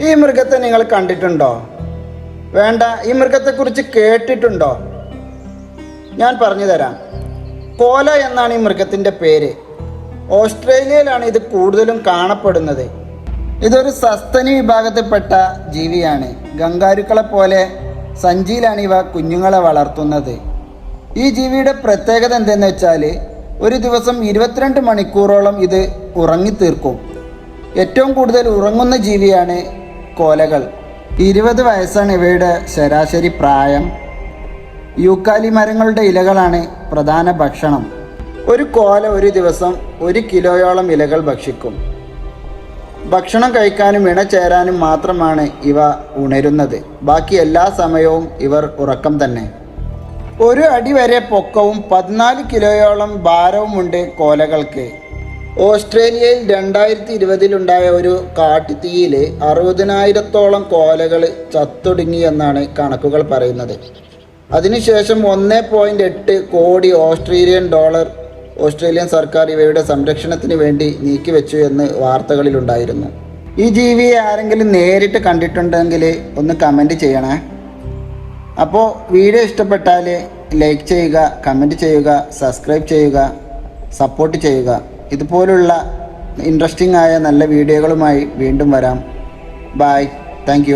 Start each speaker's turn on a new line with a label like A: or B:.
A: ഈ മൃഗത്തെ നിങ്ങൾ കണ്ടിട്ടുണ്ടോ? വേണ്ട ഈ മൃഗത്തെക്കുറിച്ച് കേട്ടിട്ടുണ്ടോ? ഞാൻ പറഞ്ഞു തരാം കോല എന്നാണ് ഈ മൃഗത്തിന്റെ പേര്. ഓസ്ട്രേലിയയിലാണ് ഇത് കൂടുതലും കാണപ്പെടുന്നത്. ഇതൊരു സസ്തനി വിഭാഗത്തിൽപ്പെട്ട ജീവിയാണ്. ഗംഗാരുക്കളെ പോലെ സഞ്ചിയിലാണ് ഇവ കുഞ്ഞുങ്ങളെ വളർത്തുന്നത്. ഈ ജീവിയുടെ പ്രത്യേകത എന്തെന്ന് വെച്ചാൽ ഒരു ദിവസം ഇരുപത്തിരണ്ട് മണിക്കൂറോളം ഇത് ഉറങ്ങിത്തീർക്കും. ഏറ്റവും കൂടുതൽ ഉറങ്ങുന്ന ജീവിയാണ് കോലകൾ. ഇരുപത് വയസ്സാണ് ഇവയുടെ ശരാശരി പ്രായം. യൂക്കാലി മരങ്ങളുടെ ഇലകളാണ് പ്രധാന ഭക്ഷണം. ഒരു കോല ഒരു ദിവസം ഒരു കിലോയോളം ഇലകൾ ഭക്ഷിക്കും. ഭക്ഷണം കഴിക്കാനും ഇണചേരാനും മാത്രമാണ് ഇവ ഉണരുന്നത്. ബാക്കി എല്ലാ സമയവും ഇവർ ഉറക്കം തന്നെ. ഒരു അടി വരെ പൊക്കവും പതിനാല് കിലോയോളം ഭാരവുമുണ്ട് കോലകൾക്ക്. ഓസ്ട്രേലിയയിൽ രണ്ടായിരത്തി ഇരുപതിലുണ്ടായ ഒരു കാട്ടുതീയിൽ അറുപതിനായിരത്തോളം കോലകൾ ചത്തൊടുങ്ങി എന്നാണ് കണക്കുകൾ പറയുന്നത്. അതിനുശേഷം ഒന്ന് പോയിന്റ് എട്ട് കോടി ഓസ്ട്രേലിയൻ ഡോളർ ഓസ്ട്രേലിയൻ സർക്കാർ ഇവയുടെ സംരക്ഷണത്തിന് വേണ്ടി നീക്കിവെച്ചു എന്ന് വാർത്തകളിലുണ്ടായിരുന്നു. ഈ ജീവിയെ ആരെങ്കിലും നേരിട്ട് കണ്ടിട്ടുണ്ടെങ്കിൽ ഒന്ന് കമന്റ് ചെയ്യണേ. അപ്പോൾ വീഡിയോ ഇഷ്ടപ്പെട്ടാൽ ലൈക്ക് ചെയ്യുക കമന്റ് ചെയ്യുക സബ്സ്ക്രൈബ് ചെയ്യുക സപ്പോർട്ട് ചെയ്യുക. ഇതുപോലുള്ള ഇൻട്രസ്റ്റിംഗ് ആയ നല്ല വീഡിയോകളുമായി വീണ്ടും വരാം. Bye thank